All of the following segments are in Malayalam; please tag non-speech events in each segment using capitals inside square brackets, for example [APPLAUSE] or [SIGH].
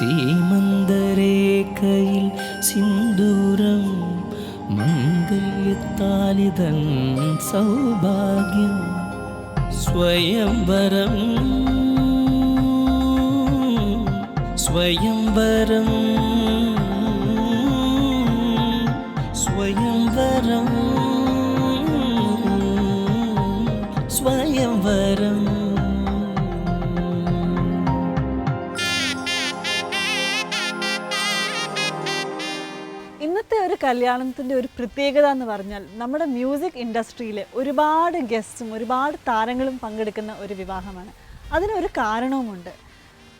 സീമന്തരേഖയിൽ സിന്ദൂരം മംഗല്യത്താലിതൻ സൗഭാഗ്യം സ്വയംവരം സ്വയംവരം സ്വയംവരം സ്വയംവരം കല്യാണത്തിന്റെ ഒരു പ്രത്യേകത എന്ന് പറഞ്ഞാൽ നമ്മുടെ മ്യൂസിക് ഇൻഡസ്ട്രിയിൽ ഒരുപാട് ഗസ്റ്റും ഒരുപാട് താരങ്ങളും പങ്കെടുക്കുന്ന ഒരു വിവാഹമാണ്. അതിനൊരു കാരണവുമുണ്ട്.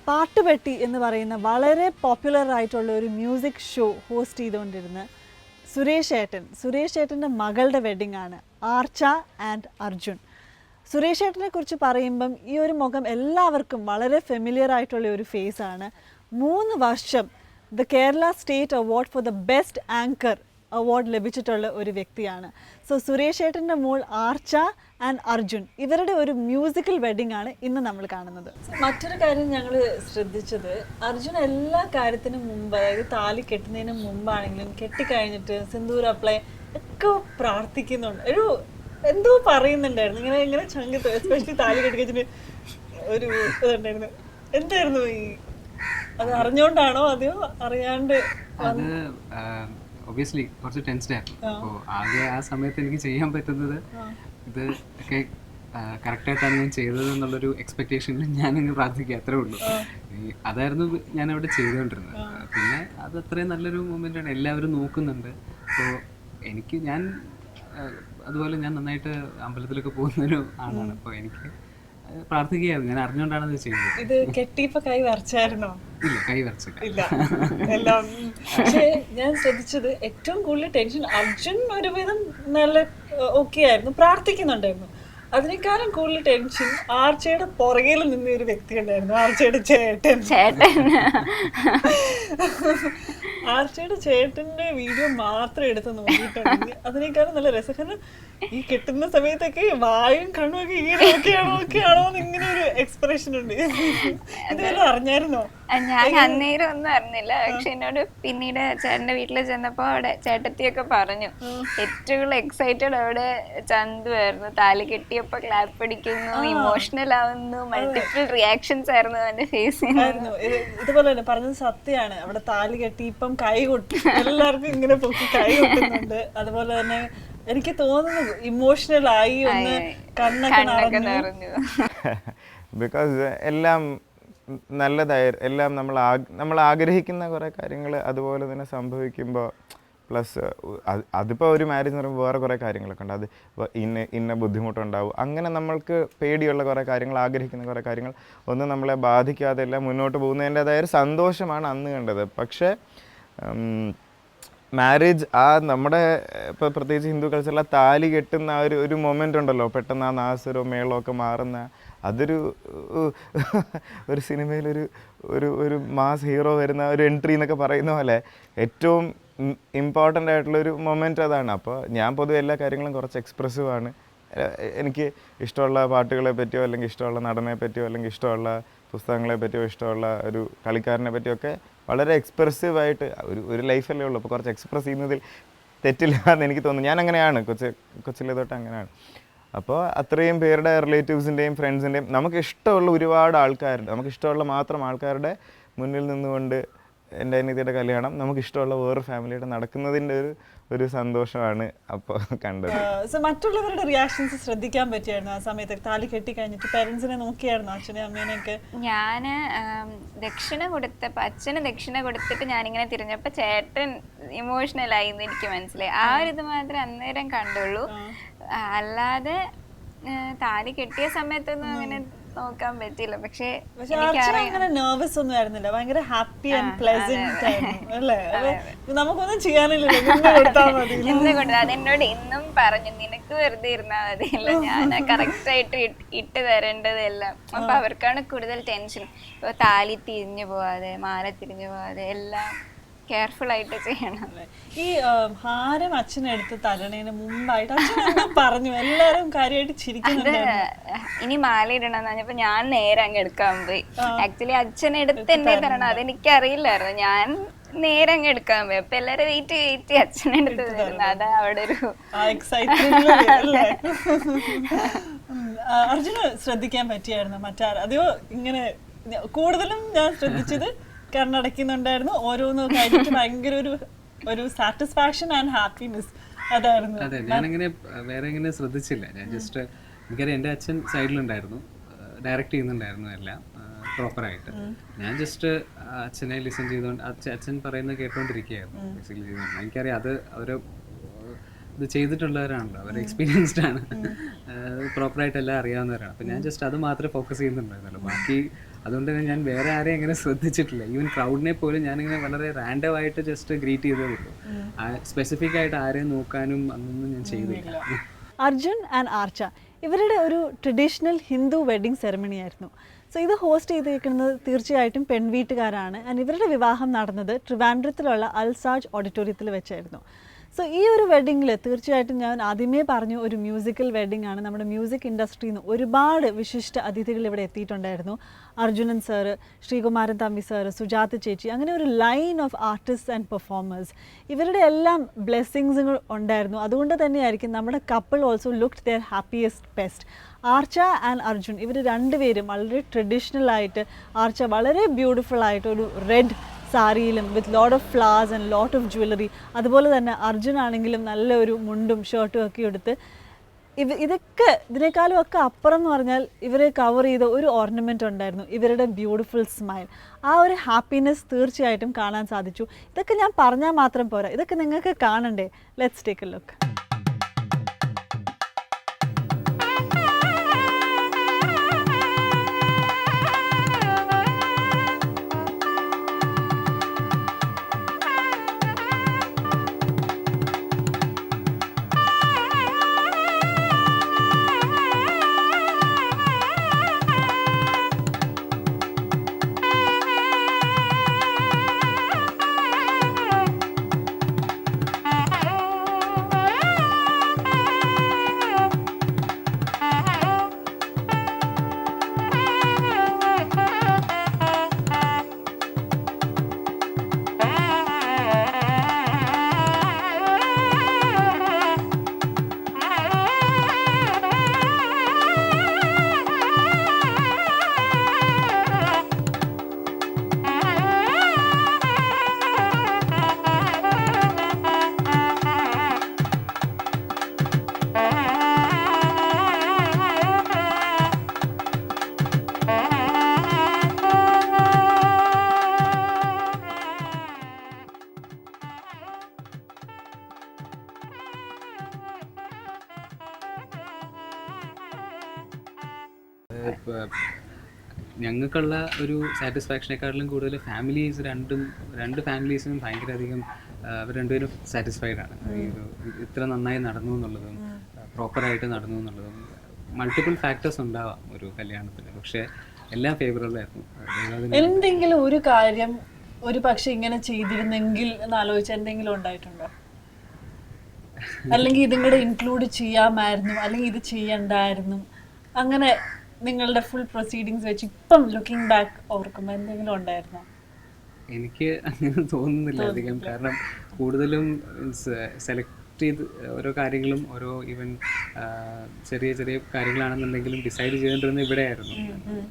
പാട്ടുപെട്ടി എന്ന് പറയുന്ന വളരെ പോപ്പുലർ ആയിട്ടുള്ള ഒരു മ്യൂസിക് ഷോ ഹോസ്റ്റ് ചെയ്തുകൊണ്ടിരുന്ന സുരേഷ് ഏട്ടൻ. സുരേഷ് ഏട്ടന്റെ മകളുടെ വെഡിങ് ആണ് ആർച്ച ആൻഡ് അർജുൻ. സുരേഷ് ഏട്ടനെ കുറിച്ച് പറയുമ്പം ഈ ഒരു മുഖം എല്ലാവർക്കും വളരെ ഫെമിലിയർ ആയിട്ടുള്ള ഒരു ഫേസ് ആണ്. മൂന്ന് വർഷം the Kerala state award for the best anchor award ലഭിച്ചിട്ടുള്ള ഒരു വ്യക്തിയാണ്. സോ സുരേഷ് ഏട്ടന്റെ മോൾ ആർച്ച ആൻഡ് അർജുൻ ഇവരുടെ ഒരു മ്യൂസിക്കൽ വെഡിങ് ആണ് ഇന്ന് നമ്മൾ കാണുന്നത്. മറ്റൊരു കാര്യം ഞങ്ങൾ ശ്രദ്ധിച്ചത് അർജുൻ എല്ലാ കാര്യത്തിനും മുമ്പ് അതായത് താലി കെട്ടുന്നതിന് മുമ്പാണെങ്കിലും കെട്ടിക്കഴിഞ്ഞിട്ട് സിന്ദൂർ അപ്ലൈ ഒക്കെ പ്രാർത്ഥിക്കുന്നുണ്ട്. ഒരു എന്തോ പറയുന്നുണ്ടായിരുന്നു. ഇങ്ങനെ ഇങ്ങനെ ചങ്കത്ത് എസ്പെഷ്യലി താലി കെട്ടിക്കഴിഞ്ഞിട്ട് ഒരു ഇതുണ്ടായിരുന്നു എന്തായിരുന്നു ഈ അത് അറിഞ്ഞോണ്ടാണോ? അതെയോ അറിയാണ്ട് അത് ഒബിയസ്ലി കുറച്ച് ടെൻസ്ഡ് ആയിരുന്നു. അപ്പോൾ ആകെ ആ സമയത്ത് എനിക്ക് ചെയ്യാൻ പറ്റുന്നത് ഇത് ഒക്കെ കറക്റ്റായിട്ടാണ് ഞാൻ ചെയ്തത് എന്നുള്ളൊരു എക്സ്പെക്ടേഷനിൽ ഞാൻ അങ്ങ് പ്രാർത്ഥിക്കുക അത്രേ ഉള്ളൂ. അതായിരുന്നു ഞാൻ അവിടെ ചെയ്തുകൊണ്ടിരുന്നത് പിന്നെ അത് അത്രയും നല്ലൊരു ആണ് എല്ലാവരും നോക്കുന്നുണ്ട്. അപ്പോൾ എനിക്ക് ഞാൻ അതുപോലെ ഞാൻ നന്നായിട്ട് അമ്പലത്തിലൊക്കെ പോകുന്നൊരു ആളാണ്. അപ്പോൾ എനിക്ക് പ്രാർത്ഥിക്കുകയായിരുന്നു. ഞാൻ അറിഞ്ഞുകൊണ്ടാണ് ഇത് ചെയ്യുന്നത് ഇത് കെട്ടിയപ്പോ കൈ വരച്ചായിരുന്നോ? ഇല്ല കൈ വരച്ച ഇല്ല. എല്ലാം. പക്ഷേ ഞാൻ ശ്രദ്ധിച്ചത് ഏറ്റവും കൂടുതൽ ടെൻഷൻ അർജുൻ ഒരുവിധം നല്ല ഓക്കെ ആയിരുന്നു. പ്രാർത്ഥിക്കുന്നുണ്ടായിരുന്നു. അതിനേക്കാളും കൂടുതൽ ടെൻഷൻ ആർച്ചയുടെ പുറകിൽ നിന്ന ഒരു വ്യക്തി ഉണ്ടായിരുന്നു ആർച്ചയുടെ ചേട്ടൻ. ചേട്ടൻ. [LAUGHS] ആർച്ചയുടെ ചേട്ടന്റെ വീഡിയോ മാത്രം എടുത്ത് നോക്കിയിട്ടുണ്ടെങ്കിൽ അതിനേക്കാളും നല്ല രസം. ഈ കെട്ടുന്ന സമയത്തൊക്കെ വായും കണ്ണും ഒക്കെ ഇങ്ങനെ ഓക്കെയാണോ എന്ന് ഇങ്ങനെ ഒരു എക്സ്പ്രഷൻ ഉണ്ട് ഇതുവരെ അറിഞ്ഞായിരുന്നോ? ഞാൻ അന്നേരം ഒന്നും അറിഞ്ഞില്ല. പക്ഷെ എന്നോട് പിന്നീട് ചേട്ടന്റെ വീട്ടിൽ ചെന്നപ്പോ അവിടെ ചേട്ടത്തിയൊക്കെ പറഞ്ഞു. ഏറ്റവും എക്സൈറ്റഡ് അവിടെ ചന്തു ആയിരുന്നു. താലി കെട്ടിയപ്പോ ക്ലാപ്പ് അടിക്കുന്നു ഇമോഷണൽ ആവുന്നു മൾട്ടിപ്പിൾ റിയാക്ഷൻസ് ആയിരുന്നു അവന്റെ ഫേസ് ഇതുപോലെ തന്നെ പറഞ്ഞത് സത്യമാണ്. അവിടെ താലി കെട്ടി ഇപ്പം കൈ കൊട്ടി. എല്ലാവർക്കും ഇങ്ങനെ പൊക്കി കൈ കൊട്ടുന്നുണ്ട്. അതുപോലെ തന്നെ എനിക്ക് തോന്നുന്നു ഇമോഷണൽ ആയി ഒന്ന് കണ്ണൊക്കെ നിറഞ്ഞു. ബിക്കോസ് [LAUGHS] എല്ലാം നല്ലതായി എല്ലാം നമ്മൾ നമ്മൾ ആഗ്രഹിക്കുന്ന കുറേ കാര്യങ്ങൾ അതുപോലെ തന്നെ സംഭവിക്കുമ്പോൾ പ്ലസ് അതിപ്പോൾ ഒരു മാരേജ് എന്ന് പറയുമ്പോൾ വേറെ കുറേ കാര്യങ്ങളൊക്കെ ഉണ്ട്. അത് ഇന്ന ഇന്ന ബുദ്ധിമുട്ടുണ്ടാവും. അങ്ങനെ നമ്മൾക്ക് പേടിയുള്ള കുറേ കാര്യങ്ങൾ ആഗ്രഹിക്കുന്ന കുറേ കാര്യങ്ങൾ ഒന്നും നമ്മളെ ബാധിക്കാതെ എല്ലാം മുന്നോട്ട് പോകുന്നതിന്റെതായ ഒരു സന്തോഷമാണ് അന്ന് കണ്ടത്. പക്ഷേ മാരേജ് ആ നമ്മുടെ ഇപ്പോൾ പ്രത്യേകിച്ച് ഹിന്ദു കൾച്ചറിലെ താലി കെട്ടുന്ന ആ ഒരു ഒരു മൊമെന്റ് ഉണ്ടല്ലോ. പെട്ടെന്ന് ആ നാസരോ മേളോ ഒക്കെ മാറുന്ന അതൊരു ഒരു സിനിമയിലൊരു ഒരു ഒരു മാസ് ഹീറോ വരുന്ന ഒരു എൻട്രി എന്നൊക്കെ പറയുന്ന പോലെ ഏറ്റവും ഇമ്പോർട്ടന്റ് ആയിട്ടുള്ളൊരു മൊമെന്റ് അതാണ്. അപ്പോൾ ഞാൻ പൊതുവെ എല്ലാ കാര്യങ്ങളും കുറച്ച് എക്സ്പ്രസീവ് ആണ്. എനിക്ക് ഇഷ്ടമുള്ള പാട്ടുകളെ പറ്റിയോ അല്ലെങ്കിൽ ഇഷ്ടമുള്ള നടനെ പറ്റിയോ അല്ലെങ്കിൽ ഇഷ്ടമുള്ള പുസ്തകങ്ങളെ പറ്റിയോ ഇഷ്ടമുള്ള ഒരു കളിക്കാരനെ പറ്റിയോ ഒക്കെ വളരെ എക്സ്പ്രസീവ് ആയിട്ട് ഒരു ഒരു ലൈഫല്ലേ ഉള്ളൂ. അപ്പോൾ കുറച്ച് എക്സ്പ്രസ് ചെയ്യുന്നതിൽ തെറ്റില്ല എന്ന് എനിക്ക് തോന്നുന്നു. ഞാൻ അങ്ങനെയാണ്. കൊച്ചു കൊച്ചിലെ തൊട്ട് അങ്ങനെയാണ്. അപ്പോൾ അത്രയും പേരുടെ റിലേറ്റീവ്സിന്റെയും ഫ്രണ്ട്സിന്റെയും നമുക്ക് ഇഷ്ടമുള്ള ഒരുപാട് ആൾക്കാരുണ്ട്. നമുക്ക് ഇഷ്ടമുള്ള മാത്രം ആൾക്കാരുടെ മുന്നിൽ നിന്നുകൊണ്ട് എന്റെ അനിയത്തിയുടെ കല്യാണം നമുക്ക് ഇഷ്ടമുള്ള വേറെ ഫാമിലിയുടെ നടക്കുന്നതിന്റെ ഒരു ഒരു സന്തോഷമാണ് അപ്പോൾ കണ്ടത്. സോ മറ്റുള്ളവരുടെ റിയാക്ഷൻസ് ശ്രദ്ധിക്കാൻ പറ്റിയായിരുന്നു? ആ സമയത്ത് താലി കെട്ടി കഴിഞ്ഞിട്ട് പേരൻസിനെ നോക്കിയായിരുന്നു? അച്ഛനെ അമ്മേനെയൊക്കെ? ഞാൻ ദക്ഷിണ കൊടുത്തപ്പോൾ അച്ഛന് ദക്ഷിണ കൊടുത്തിട്ട് ഞാനിങ്ങനെ തിരിഞ്ഞപ്പോൾ ചേട്ടൻ ഇമോഷണൽ ആയി എന്ന് എനിക്ക് മനസ്സിലായി. ആ ഒരു ഇത് മാത്രമേ അന്നേരം കണ്ടുള്ളൂ. അല്ലാതെ താലി കെട്ടിയ സമയത്തൊന്നും അങ്ങനെ നോക്കാൻ പറ്റിയില്ല. പക്ഷേ അങ്ങനെ നെർവസ് ഒന്നും ആയിരുന്നില്ല. ഭയങ്കര ഹാപ്പി ആൻഡ് പ്ലസന്റ് ആയിരുന്നു അല്ലേ? നമുക്കൊന്നും ചെയ്യാനില്ലല്ലോ. എന്തുകൊണ്ട് [LAUGHS] അതെന്നോട് ഇന്നും പറഞ്ഞു നിനക്ക് വെറുതെ ഇരുന്നാ മതിയല്ല. ഞാൻ [LAUGHS] കറക്റ്റ് ആയിട്ട് ഇട്ട് ഇട്ട് തരേണ്ടതെല്ലാം. അപ്പൊ അവർക്കാണ് കൂടുതൽ ടെൻഷൻ ഇപ്പൊ താലി തിരിഞ്ഞു പോവാതെ മാല തിരിഞ്ഞു പോവാതെ എല്ലാം കെയർഫുൾ ആയിട്ട് ചെയ്യണം. ഈ ഹാരം ഹാരം അച്ഛനെടുത്ത് തരണേന് മുമ്പായിട്ട് അച്ഛൻ പറഞ്ഞു. എല്ലാരും കാര്യമായിട്ട് ചിരിക്കുന്നത് ഇനി മാല ഇടണം പറഞ്ഞപ്പോ ഞാൻ നേരെ അങ്ങ് എടുക്കാൻ പോയി. ആക്ച്വലി അച്ഛൻ എടുത്ത് എന്നെ തരണം. അതെനിക്ക് അറിയില്ലായിരുന്നു ഞാൻ നേരെ അങ്ങ് എടുക്കാൻ പോയി. അപ്പൊ എല്ലാരും വെയിറ്റ് വെയിറ്റ് അച്ഛനെ എടുത്ത് തരുന്നു അതാ അവിടെ ഒരു അർജുന് ശ്രദ്ധിക്കാൻ പറ്റിയായിരുന്നു മറ്റാർ അതെയോ? ഇങ്ങനെ കൂടുതലും ഞാൻ ശ്രദ്ധിച്ചത് കണ്ണടയ്ക്കുന്നുണ്ടായിരുന്നു ഓരോന്ന് കഴിഞ്ഞിട്ട് ഭയങ്കര ഒരു ഒരു സാറ്റിസ്ഫാക്ഷൻ ആൻഡ് ഹാപ്പിനെസ് അതായിരുന്നു. അതെ ഞാനങ്ങനെ വേറെ എങ്ങനെ ശ്രദ്ധിച്ചില്ല. ഞാൻ ജസ്റ്റ് എനിക്കറിയാം എന്റെ അച്ഛൻ സൈഡിലുണ്ടായിരുന്നു. ഡയറക്റ്റ് ചെയ്യുന്നുണ്ടായിരുന്നു എല്ലാം പ്രോപ്പറായിട്ട് ഞാൻ ജസ്റ്റ് അച്ഛനെ ലിസൺ ചെയ്തുകൊണ്ട് അച്ഛൻ പറയുന്നത് കേട്ടോണ്ടിരിക്കുകയായിരുന്നു. ബേസിക്കലി ചെയ്തുകൊണ്ട് എനിക്കറിയാം അത് അവർ ഇത് ചെയ്തിട്ടുള്ളവരാണല്ലോ അവർ എക്സ്പീരിയൻസ്ഡ് ആണ്. പ്രോപ്പറായിട്ട് എല്ലാം അറിയാവുന്നവരാണ്. അപ്പം ഞാൻ ജസ്റ്റ് അത് മാത്രമേ ഫോക്കസ് ചെയ്യുന്നുണ്ടായിരുന്നുള്ളൂ. ബാക്കി അതുകൊണ്ട് തന്നെ ഞാൻ വേറെ ആരെയും അങ്ങനെ ശ്രദ്ധിച്ചിട്ടില്ല. ഈവൻ ക്രൗഡിനെ പോലും ഞാനിങ്ങനെ വളരെ റാൻഡം ആയിട്ട് ജസ്റ്റ് ഗ്രീറ്റ് ചെയ്തേ ഉള്ളൂ. സ്പെസിഫിക് ആയിട്ട് ആരെയും നോക്കാനും അങ്ങനൊന്നും ഞാൻ ചെയ്തില്ല. അർജുൻ ആൻഡ് ആർച്ച ഇവരുടെ ഒരു ട്രഡീഷണൽ ഹിന്ദു വെഡിങ് സെറമണി ആയിരുന്നു. സോ ഇത് ഹോസ്റ്റ് ചെയ്തിരിക്കുന്നത് തീർച്ചയായിട്ടും പെൺവീട്ടുകാരാണ്. ആൻഡ് ഇവരുടെ വിവാഹം നടന്നത് ട്രിവാൻഡ്രത്തിലുള്ള അൽസാജ് ഓഡിറ്റോറിയത്തിൽ വെച്ചായിരുന്നു. സോ ഈ ഒരു വെഡിങ്ങിൽ തീർച്ചയായിട്ടും ഞാൻ ആദ്യമേ പറഞ്ഞു ഒരു മ്യൂസിക്കൽ വെഡിങ് ആണ്. നമ്മുടെ മ്യൂസിക് ഇൻഡസ്ട്രിയിൽ നിന്ന് ഒരുപാട് വിശിഷ്ട അതിഥികൾ ഇവിടെ എത്തിയിട്ടുണ്ടായിരുന്നു. അർജുനൻ സാറ് ശ്രീകുമാരൻ തമ്പി സാർ സുജാത ചേച്ചി അങ്ങനെ ഒരു line of artist and performers ഇവരുടെ എല്ലാം ബ്ലെസ്സിങ്സുകൾ ഉണ്ടായിരുന്നു. അതുകൊണ്ട് തന്നെയായിരിക്കും നമ്മുടെ couple also look their happiest best Archa and Arjun ഇവർ രണ്ടുപേരും വളരെ ട്രഡീഷണൽ ആയിട്ട് ആർച്ച വളരെ ബ്യൂട്ടിഫുൾ ആയിട്ട് ഒരു red സാരിയിലും with lot of flowers and lot of jewellery അതുപോലെ തന്നെ അർജുൻ ആണെങ്കിലും നല്ലൊരു മുണ്ടും ഷർട്ടും ഒക്കെ എടുത്ത് ഇവ ഇതൊക്കെ ഇതിനേക്കാളും ഒക്കെ അപ്പുറം എന്ന് പറഞ്ഞാൽ ഇവരെ കവർ ചെയ്ത ഒരു ഓർണമെന്റ് ഉണ്ടായിരുന്നു. ഇവരുടെ ബ്യൂട്ടിഫുൾ സ്മൈൽ ആ ഒരു ഹാപ്പിനെസ് തീർച്ചയായിട്ടും കാണാൻ സാധിച്ചു. ഇതൊക്കെ ഞാൻ പറഞ്ഞാൽ മാത്രം പോരാ. ഇതൊക്കെ നിങ്ങൾക്ക് കാണണ്ടേ? ലെറ്റ്സ് ടേക്ക് എ ലുക്ക് ഞങ്ങൾക്കുള്ള ഒരു സാറ്റിസ്ഫാക്ഷനെക്കാട്ടിലും കൂടുതൽ ഫാമിലീസ് രണ്ടും രണ്ട് ഫാമിലീസിനും ഭയങ്കര അധികം അവർ രണ്ടുപേരും സാറ്റിസ്ഫൈഡ് ആണ്. ഇത്ര നന്നായി നടന്നു എന്നുള്ളതും പ്രോപ്പറായിട്ട് നടന്നു എന്നുള്ളതും മൾട്ടിപ്പിൾ ഫാക്ടേഴ്സ് ഉണ്ടാവാം ഒരു കല്യാണത്തിന് പക്ഷേ എല്ലാം ഫേവറബിൾ ആയിരുന്നു. എന്തെങ്കിലും ഒരു കാര്യം ഒരു പക്ഷെ ഇങ്ങനെ ചെയ്തിരുന്നെങ്കിൽ എന്ന് ആലോചിച്ച് എന്തെങ്കിലും ഉണ്ടായിട്ടുണ്ടോ? അല്ലെങ്കിൽ ഇതും കൂടെ ഇൻക്ലൂഡ് ചെയ്യാമായിരുന്നു അല്ലെങ്കിൽ ഇത് ചെയ്യണ്ടായിരുന്നു. അങ്ങനെ നിങ്ങളുടെ ഫുൾ പ്രൊസീഡിങ്സ് വെച്ച് ഇപ്പം ലുക്കിംഗ് ബാക്ക് ഓർക്കുമ്പോൾ എന്തെങ്കിലും ഉണ്ടായിരുന്നോ? എനിക്ക് അങ്ങനെ തോന്നുന്നില്ല അധികം. കാരണം കൂടുതലും സെലക്ട് ചെയ്ത് ഓരോ കാര്യങ്ങളും ഓരോ ഈവൻ ചെറിയ ചെറിയ കാര്യങ്ങളാണെന്നുണ്ടെങ്കിലും ഡിസൈഡ് ചെയ്തുകൊണ്ടിരുന്നത് ഇവിടെയായിരുന്നു.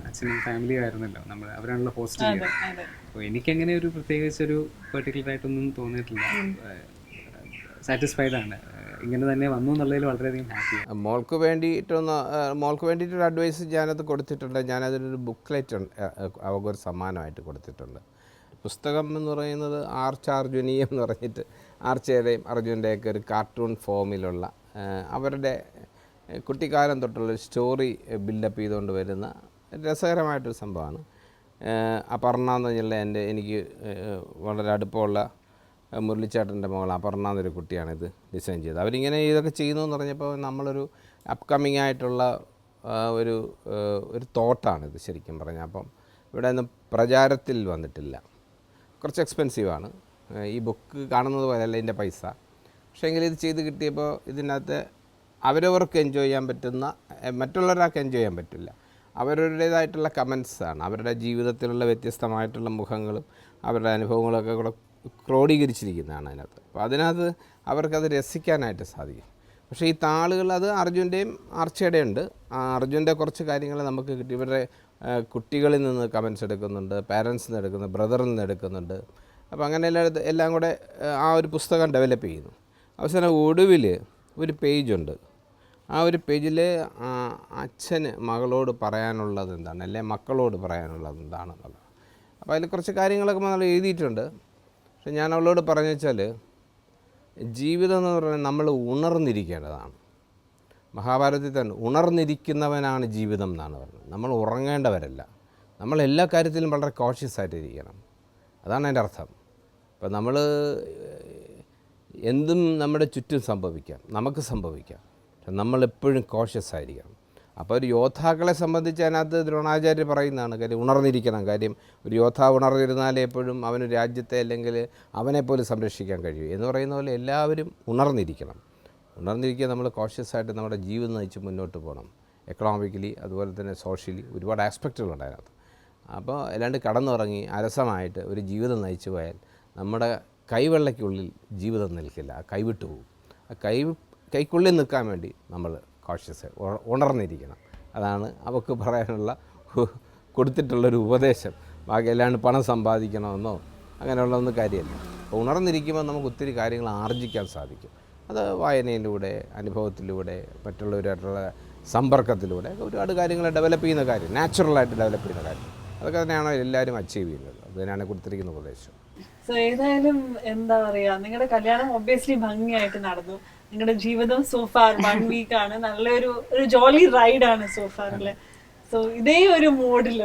അച്ഛനും ഫാമിലിയും ആയിരുന്നല്ലോ. നമ്മൾ അവരാണല്ലോ ഹോസ്റ്റ് ചെയ്യുന്നത് അപ്പോൾ എനിക്കങ്ങനെ ഒരു പ്രത്യേകിച്ചൊരു പെർട്ടിക്കുലർ ആയിട്ടൊന്നും തോന്നിയിട്ടില്ല. സാറ്റിസ്ഫൈഡ് ആണ്. ഇങ്ങനെ തന്നെ വന്നു എന്നുള്ളതിൽ വളരെയധികം ഹാപ്പി മോൾക്ക് വേണ്ടിയിട്ടൊന്ന് മോൾക്ക് വേണ്ടിയിട്ടൊരു അഡ്വൈസ് ഞാനത് കൊടുത്തിട്ടുണ്ട്. ഞാനതിനൊരു ബുക്ക്ലെറ്റ് അവൾക്കൊരു സമ്മാനമായിട്ട് കൊടുത്തിട്ടുണ്ട്. പുസ്തകം എന്ന് പറയുന്നത് ആർച്ച് അർജുനീയം എന്ന് പറഞ്ഞിട്ട് ആർച്ചയുടെയും അർജുന്റെയൊക്കെ ഒരു കാർട്ടൂൺ ഫോമിലുള്ള അവരുടെ കുട്ടിക്കാലം തൊട്ടുള്ള സ്റ്റോറി ബിൽഡപ്പ് ചെയ്തുകൊണ്ട് വരുന്ന രസകരമായിട്ടൊരു സംഭവമാണ്. അപർണ എന്ന് പറഞ്ഞുള്ള എന്റെ എനിക്ക് വളരെ അടുപ്പമുള്ള മുരളിച്ചേട്ടന്റെ മകൾ അപർണ എന്നൊരു കുട്ടിയാണ് ഇത് ഡിസൈൻ ചെയ്തത്. അവരിങ്ങനെ ഇതൊക്കെ ചെയ്യുന്നു എന്ന് പറഞ്ഞപ്പോൾ നമ്മളൊരു അപ്കമ്മിങ് ആയിട്ടുള്ള ഒരു ഒരു തോട്ടാണിത് ശരിക്കും പറഞ്ഞാൽ. അപ്പം ഇവിടെ നിന്ന് പ്രചാരത്തിൽ വന്നിട്ടില്ല. കുറച്ച് എക്സ്പെൻസീവാണ് ഈ ബുക്ക് കാണുന്നത് പോലെയല്ല ഇതിന്റെ പൈസ. പക്ഷേ എങ്കിൽ ഇത് ചെയ്ത് കിട്ടിയപ്പോൾ ഇതിനകത്ത് അവരവർക്ക് എൻജോയ് ചെയ്യാൻ പറ്റുന്ന മറ്റുള്ളവരാൾക്ക് എൻജോയ് ചെയ്യാൻ പറ്റില്ല. അവരുടേതായിട്ടുള്ള കമൻസാണ് അവരുടെ ജീവിതത്തിലുള്ള വ്യത്യസ്തമായിട്ടുള്ള മുഖങ്ങളും അവരുടെ അനുഭവങ്ങളൊക്കെ കൂടെ ക്രോഡീകരിച്ചിരിക്കുന്നതാണ് അതിനകത്ത്. അപ്പോൾ അതിനകത്ത് അവർക്കത് രസിക്കാനായിട്ട് സാധിക്കും. പക്ഷേ ഈ താളുകൾ അത് അർജുന്റെയും അർച്ചയുടെ ഉണ്ട്. അർജുന്റെ കുറച്ച് കാര്യങ്ങൾ നമുക്ക് കിട്ടി. ഇവരുടെ കുട്ടികളിൽ നിന്ന് കമൻസ് എടുക്കുന്നുണ്ട് പാരൻസിൽ നിന്ന് എടുക്കുന്നുണ്ട് ബ്രദറിൽ നിന്ന് എടുക്കുന്നുണ്ട്. അപ്പോൾ അങ്ങനെ എല്ലാം എല്ലാം കൂടെ ആ, ആ ഒരു പുസ്തകം ഡെവലപ്പ് ചെയ്യുന്നു. അവസാനം ഒടുവിൽ ഒരു പേജുണ്ട് ആ ഒരു പേജിൽ അച്ഛന് മകളോട് പറയാനുള്ളത് എന്താണ്? അല്ലെ മക്കളോട് പറയാനുള്ളത് എന്താണെന്നുള്ളത്. അപ്പോൾ അതിൽ കുറച്ച് കാര്യങ്ങളൊക്കെ നമ്മൾ എഴുതിയിട്ടുണ്ട്. പക്ഷെ ഞാൻ അവളോട് പറഞ്ഞു വെച്ചാൽ ജീവിതം എന്ന് പറഞ്ഞാൽ നമ്മൾ ഉണർന്നിരിക്കേണ്ടതാണ്. മഹാഭാരതത്തിൽ തന്നെ ഉണർന്നിരിക്കുന്നവനാണ് ജീവിതം എന്നാണ് പറഞ്ഞത്. നമ്മൾ ഉറങ്ങേണ്ടവരല്ല. നമ്മൾ എല്ലാ കാര്യത്തിലും വളരെ കോഷ്യസ് ആയിട്ടിരിക്കണം. അതാണ് അതിന്റെ അർത്ഥം. ഇപ്പം നമ്മൾ എന്തും നമ്മുടെ ചുറ്റും സംഭവിക്കാം. നമുക്ക് സംഭവിക്കാം. പക്ഷെ നമ്മളെപ്പോഴും കോഷ്യസ് ആയിരിക്കണം. അപ്പോൾ ഒരു യോദ്ധാക്കളെ സംബന്ധിച്ച് അതിനകത്ത് ദ്രോണാചാര്യ പറയുന്നതാണ് കാര്യം ഉണർന്നിരിക്കണം. കാര്യം ഒരു യോദ്ധാവ് ഉണർന്നിരുന്നാലേ എപ്പോഴും അവന് രാജ്യത്തെ അല്ലെങ്കിൽ അവനെപ്പോലും സംരക്ഷിക്കാൻ കഴിയും. എന്ന് പറയുന്ന പോലെ എല്ലാവരും ഉണർന്നിരിക്കണം. ഉണർന്നിരിക്കുക നമ്മൾ കോഷ്യസ് ആയിട്ട് നമ്മുടെ ജീവിതം നയിച്ച് മുന്നോട്ട് പോകണം. എക്കണോമിക്കലി അതുപോലെ തന്നെ സോഷ്യലി ഒരുപാട് ആസ്പെക്റ്റുകളുണ്ട് അതിനകത്ത്. അപ്പോൾ അല്ലാണ്ട് കടന്നുറങ്ങി അരസമായിട്ട് ഒരു ജീവിതം നയിച്ചു പോയാൽ നമ്മുടെ കൈവെള്ളയ്ക്കുള്ളിൽ ജീവിതം നിൽക്കില്ല. ആ കൈവിട്ടു പോകും. ആ കൈ കൈക്കുള്ളിൽ നിൽക്കാൻ വേണ്ടി നമ്മൾ കോഷ്യസ് ഉണർന്നിരിക്കണം. അതാണ് അവൾക്ക് പറയാനുള്ള കൊടുത്തിട്ടുള്ളൊരു ഉപദേശം. ബാക്കി അല്ലാണ്ട് പണം സമ്പാദിക്കണമെന്നോ അങ്ങനെയുള്ളൊന്നും കാര്യമല്ല. അപ്പോൾ ഉണർന്നിരിക്കുമ്പോൾ നമുക്ക് ഒത്തിരി കാര്യങ്ങൾ ആർജിക്കാൻ സാധിക്കും. അത് വായനയിലൂടെ അനുഭവത്തിലൂടെ മറ്റുള്ളവരായിട്ടുള്ള സമ്പർക്കത്തിലൂടെ ഒരുപാട് കാര്യങ്ങൾ ഡെവലപ്പ് ചെയ്യുന്ന കാര്യം നാച്ചുറലായിട്ട് ഡെവലപ്പ് ചെയ്യുന്ന കാര്യം. അതൊക്കെ തന്നെയാണ് എല്ലാവരും അച്ചീവ് ചെയ്യുന്നത്? അത് തന്നെയാണ് കൊടുത്തിരിക്കുന്ന ഉപദേശം. സോ ഏതായാലും എന്താ പറയാ നിങ്ങളുടെ കല്യാണം ഒബ്വിയസ്ലി ഭംഗിയായിട്ട് നടന്നു. നിങ്ങളുടെ ജീവിതം സോഫാർ വൺ വീക്ക് ആണ്. നല്ലൊരു ഒരു ജോളി റൈഡ് ആണ് സോഫാർ അല്ലേ സോ ഇതേ ഒരു മോഡിൽ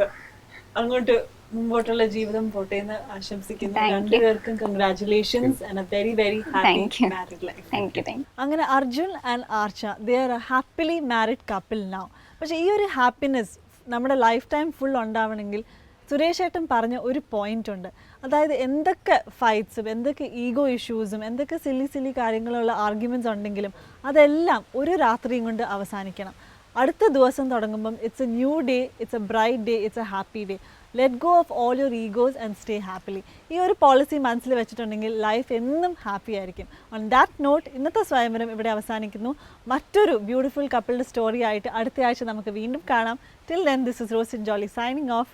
അങ്ങോട്ട് മുമ്പോട്ടുള്ള ജീവിതം പോട്ടെ എന്ന് ആശംസിക്കുന്നു. രണ്ടുപേർക്കും congratulations and a very very happy. Married life അങ്ങനെ Arjun and Archa they are a happily married couple now പക്ഷേ ഈ ഒരു ഹാപ്പിനെസ് നമ്മുടെ ലൈഫ് ടൈം ഫുൾ ഉണ്ടാവണമെങ്കിൽ സുരേഷ് ഏട്ടൻ പറഞ്ഞ ഒരു പോയിന്റ് ഉണ്ട്. അതായത് എന്തൊക്കെ ഫൈറ്റ്സും എന്തൊക്കെ ഈഗോ ഇഷ്യൂസും എന്തൊക്കെ സില്ലി സില്ലി കാര്യങ്ങളുള്ള ആർഗ്യുമെന്റ്സ് ഉണ്ടെങ്കിലും അതെല്ലാം ഒരു രാത്രിയും കൊണ്ട് അവസാനിക്കണം. അടുത്ത ദിവസം തുടങ്ങുമ്പം it's a new day it's a bright day it's a happy day let go of all your egos and stay happily ഈ ഒരു പോളിസി മനസ്സിൽ വെച്ചിട്ടുണ്ടെങ്കിൽ ലൈഫ് എന്നും ഹാപ്പി ആയിരിക്കും. ഓൺ ദാറ്റ് നോട്ട് ഇന്നത്തെ സ്വയംവരം ഇവിടെ അവസാനിക്കുന്നു. മറ്റൊരു ബ്യൂട്ടിഫുൾ കപ്പിളുടെ സ്റ്റോറി ആയിട്ട് അടുത്ത ആഴ്ച നമുക്ക് വീണ്ടും കാണാം. Till then this is Rosin Jolly signing off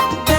Пока.